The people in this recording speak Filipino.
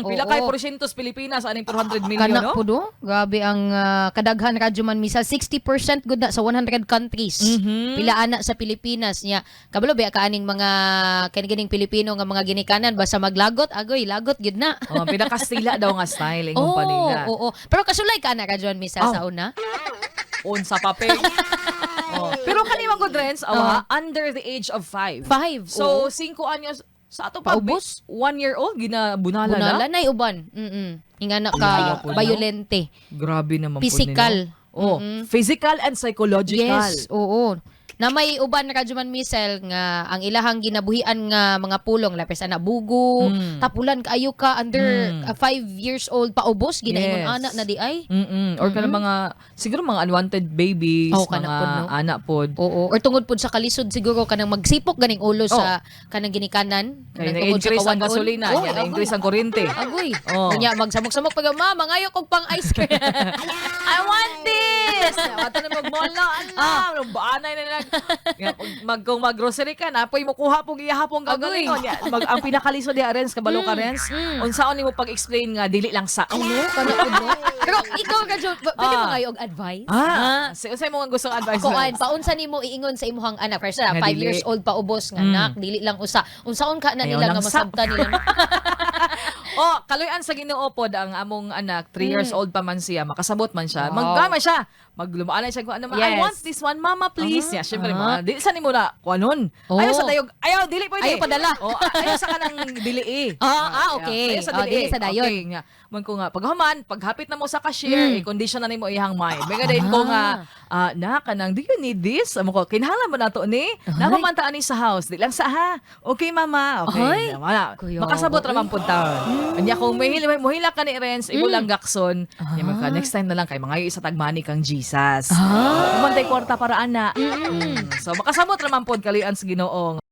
Mm, pila Oo. kay porsyentos Pilipinas aning 400 million Kana no? po do. Grabe ang ah, kadaghan radyo man misal 60% gud na sa 100 countries. Mhm. Pila ana sa Pilipinas niya. Kabalo ba ka aning mga kanigining Pilipino nga mga ginikanan basta maglagot agoy lagot gid na. Oh, pinakastila daw nga style ingong Oo, panila. oo. Pero kasulay ka na radyo misal Oh. sa una. On sa papel. oh. Pero kanimang good rents, awa, under the age of 5. Five. So, oo. 5 anyos sa ato pa Paubos? 1 year old ginabunala bunala na. na uban. Mm. Na Ayaw ka po, violente. Grabe naman Physical. po nino. Oh, Mm-mm. physical and psychological. Yes, oo. Na may uban na radyo man misel nga ang ilahang ginabuhian nga mga pulong lapis ana bugo, Mm. tapulan kaayo ka under Mm. 5 years old paubos ginaingon Yes. ana na di ay. Mm-mm. Or kanang mga siguro mga unwanted babies, Oh, mga pod, no? anak pod. Oo, or tungod pod sa kalisod siguro kanang magsipok ganing ulo sa kanang ginikanan. Oh. Kanang tungod sa kawan-on. gasolina, Oo, yan, agoy. na-increase ang kuryente. Agoy. Oh. Kanya magsamok-samok pag ma, mangayo kog pang ice cream. I want this. Ato na magmola, Ah. ala, baanay na lang. Mag, kung mag-grocery ka, napoy mo kuha pong iyahapong gagawin. Agoy. Nya, Mag, ang pinakaliso di Arens, kabalo ka Mm, Rens, mm. unsaon ni mo pag-explain nga, dili lang sa. Ano? Kana pod no? Pero ikaw ka Jo, pwede Ah. mo kayo og advice? Ah, sa unsay mo nga gusto advice? Kuan, paunsa nimo iingon sa imuhang anak? First na, Nga 5 dili. years old pa ubos nga Mm. nak, dili lang usa. Unsaon ka na nila nga sa- masabtan nila? Oh, kaluyan sa Ginoo pod ang among anak, 3 years old pa man siya, makasabot man siya. Mm. Wow. Maggama siya. Maglumaan siya kung ano man. I Yes. want this one, mama, please. Ah, Yeah, syempre, ah. mga, di sa nimo na, kuanon. Oh. Ayaw sa dayog, ayaw, dili pwede. Ayaw padala. Oh, ayaw sa kanang dili eh. Ah, ah, okay. Ayaw sa Oh, dili sa dayon. Okay, nga. Man ko nga, paghuman, paghapit na mo sa cashier, Mm. i-condition na nimo ihang mind. May din ko nga, ah, na, kanang, do you need this? Amo ko, kinahanglan mo na to ni? Napamantaan ni sa house. Di lang sa, ha? Okay, mama. Okay. Ay. Wala. Makasabot okay. raman po taon. Kanya kung may hila, mohila ka ni Renz, imo Mm. lang gakson. Ah. Ka, next time na lang kay mga isa tagmani kang Jesus. Ah. Umantay kwarta para ana. Mm. So makasabot raman pod kalian sa Ginoong.